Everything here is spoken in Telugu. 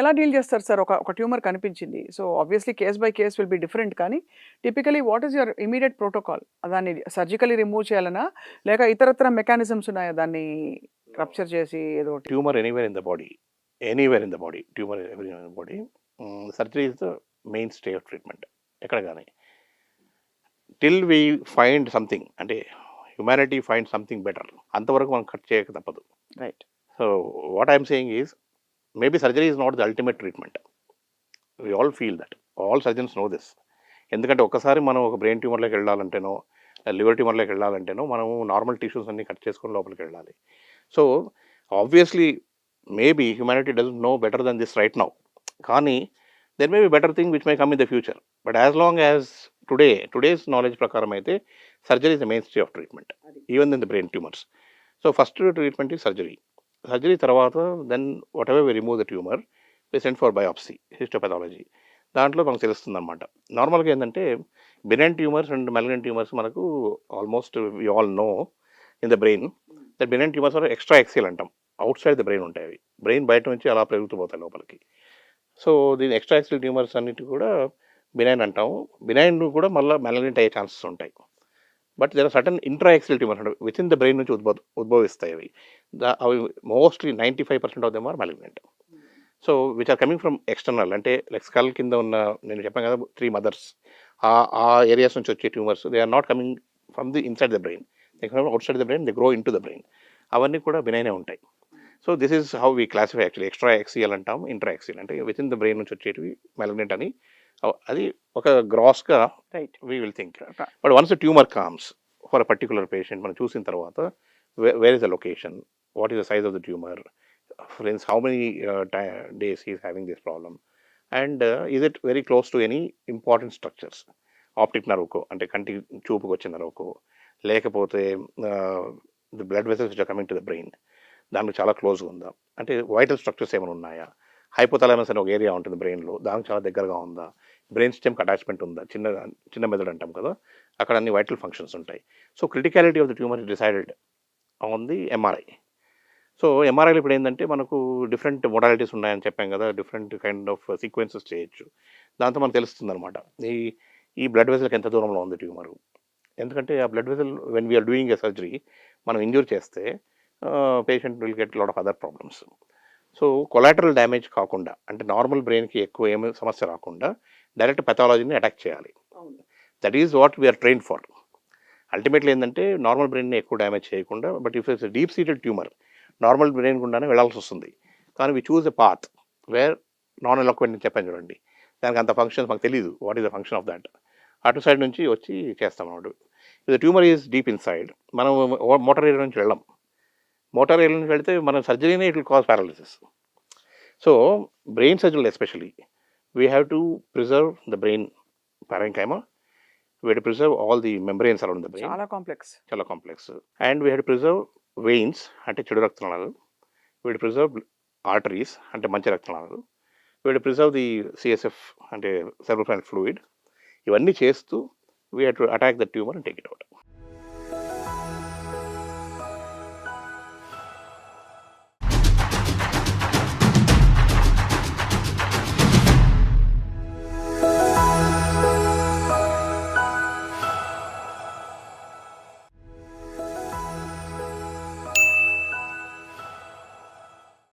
ఎలా డీల్ చేస్తారు సార్? ఒక ఒక ట్యూమర్ కనిపించింది. So obviously case by case will be different. కానీ typically what is your immediate protocol? దాన్ని సర్జికలీ రిమూవ్ చేయాలనా? లేక ఇతరత్ర మెకానిజమ్స్ ఉన్నాయా? దాన్ని రప్చర్ చేసి ఏదో tumour anywhere in the body. Anywhere in the body. Tumour in the body. Surgery is the mainstay of treatment. ఎక్కడ కానీ. Till we find something. అంటే హ్యుమానిటీ ఫైండ్ సంథింగ్ బెటర్. అంతవరకు మనం కట్ చేయక తప్పదు. Right. So what I'm saying is maybe surgery is not the ultimate treatment we all feel that all surgeons know this ఎందుకంటే ఒక్కసారి మనం ఒక బ్రెయిన్ ట్యూమర్లోకి వెళ్ళాలంటేనో లివర్ ట్యూమర్లోకి వెళ్ళాలంటేనో మనం నార్మల్ టిష్యూస్ అన్ని కట్ చేసుకొని లోపలికి వెళ్ళాలి. So obviously maybe humanity doesn't know better than this right now కానీ there may be better thing which may come in the future but as long as today today's knowledge ప్రకారం అయితే surgery is the mainstay of treatment even in the brain tumours so first treatment ఈ సర్జరీ సర్జరీ తర్వాత then whatever we remove the tumour we send for biopsy histopathology దాంట్లో మనకు తెలుస్తుంది అనమాట నార్మల్గా ఏంటంటే benign tumours and malignant tumours మనకు almost we all know in the brain that benign tumours are extra axial అంటాం. అవుట్ సైడ్ ద బ్రెయిన్ ఉంటాయి అవి. బ్రెయిన్ బయట నుంచి అలా పెరుగుతూపోతాయి లోపలికి. సో దీని ఎక్స్ట్రా ఎక్సెల్ ట్యూమర్స్ అన్నిటి కూడా బినైన్ అంటాము బినైన్ కూడా మళ్ళీ మెలగనెంట్ అయ్యే ఛాన్సెస్ ఉంటాయి. But there are certain intra axial tumours అంటే విత్ ఇన్ ద బ్రెయిన్ నుంచి ఉద్భవ ఉద్భవిస్తాయి అవి. ద అవి mostly ninety five percent of them are malignant so which are coming from external. అంటే లైక్ స్కల్ కింద ఉన్న నేను చెప్పాను కదా త్రీ మదర్స్. ఆ ఆ ఏరియాస్ నుంచి వచ్చే tumours they are not coming from the inside the brain. They come outside the brain they grow into the brain. అవన్నీ కూడా బినైనే ఉంటాయి. So this is how we classify actually extra axial అంటాం ఇంట్రా ఎక్సియల్ అంటే విత్ ఇన్ ద బ్రెయిన్ నుంచి వచ్చేటివి మెలగ్నెంట్ అని అది ఒక గ్రాస్గా right we will think but once tumour comes for a particular patient మనం చూసిన తర్వాత where is the location what is the size of the tumour friends how many days is having this problem and is it very close to any important structures optic నర్వ్కో అంటే కంటి చూపుకు వచ్చిన నర్వ్కో లేకపోతే the blood vessels which are coming to the brain దానికి చాలా క్లోజ్గా ఉందా? అంటే వైటల్ స్ట్రక్చర్స్ ఏమైనా ఉన్నాయా? హైపోతలామస్ అనే ఒక ఏరియా ఉంటుంది బ్రెయిన్లో దానికి చాలా దగ్గరగా ఉందా? బ్రెయిన్ స్టెమ్కి అటాచ్మెంట్ ఉందా? చిన్న చిన్న మెదడు అంటాం కదా అక్కడ అన్ని వైటల్ ఫంక్షన్స్ ఉంటాయి. So criticality of the tumour is decided on the MRI so ఎంఆర్ఐలో ఇప్పుడు ఏంటంటే మనకు డిఫరెంట్ మొడాలిటీస్ ఉన్నాయని చెప్పాం కదా డిఫరెంట్ కైండ్ ఆఫ్ సీక్వెన్సెస్ చేయొచ్చు. దాంతో మనకు తెలుస్తుంది అనమాట ఈ ఈ బ్లడ్ వెజల్కి ఎంత దూరంలో ఉంది ట్యూమర్ ఎందుకంటే ఆ blood vessel when we're doing a surgery మనం ఇంజూర్ చేస్తే patient will get lot of other problems so collateral damage కాకుండా అంటే నార్మల్ బ్రెయిన్కి ఎక్కువ ఏమి సమస్య రాకుండా డైరెక్ట్ పెథాలజీని అటాక్ చేయాలి. That is what we're train for. Ultimately ఏంటంటే నార్మల్ బ్రెయిన్ని ఎక్కువ డ్యామేజ్ చేయకుండా but if it's deep seated tumour normal brain గుండానే వెళ్ళాల్సి వస్తుంది. కానీ we choose a path where non eloquent అని చెప్పాను చూడండి. దానికి అంత ఫంక్షన్స్ మాకు తెలియదు what is the function of that? అటు సైడ్ నుంచి వచ్చి చేస్తాం అన్నమాట. ఇది tumour is deep inside మనం మోటార్ ఏరియా నుంచి వెళ్ళాం. మోటార్ నుంచి వెళ్తే మన సర్జరీనే it will cause paralysis. So brain సర్జరీలు especially we have to preserve the brain we have to preserve all the membranes around the brain చాలా కాంప్లెక్స్. చాలా complex. And we to preserve veins అంటే చెడు రక్తనాళాలు. వీ టు ప్రిజర్వ్ ఆర్టరీస్ అంటే మంచి రక్తనాళాలు. We to preserve the CSF అంటే సెర్బ్రల్ ఫ్లూయిడ్ ఇవన్నీ చేస్తూ we have to attack the tumour and take it out.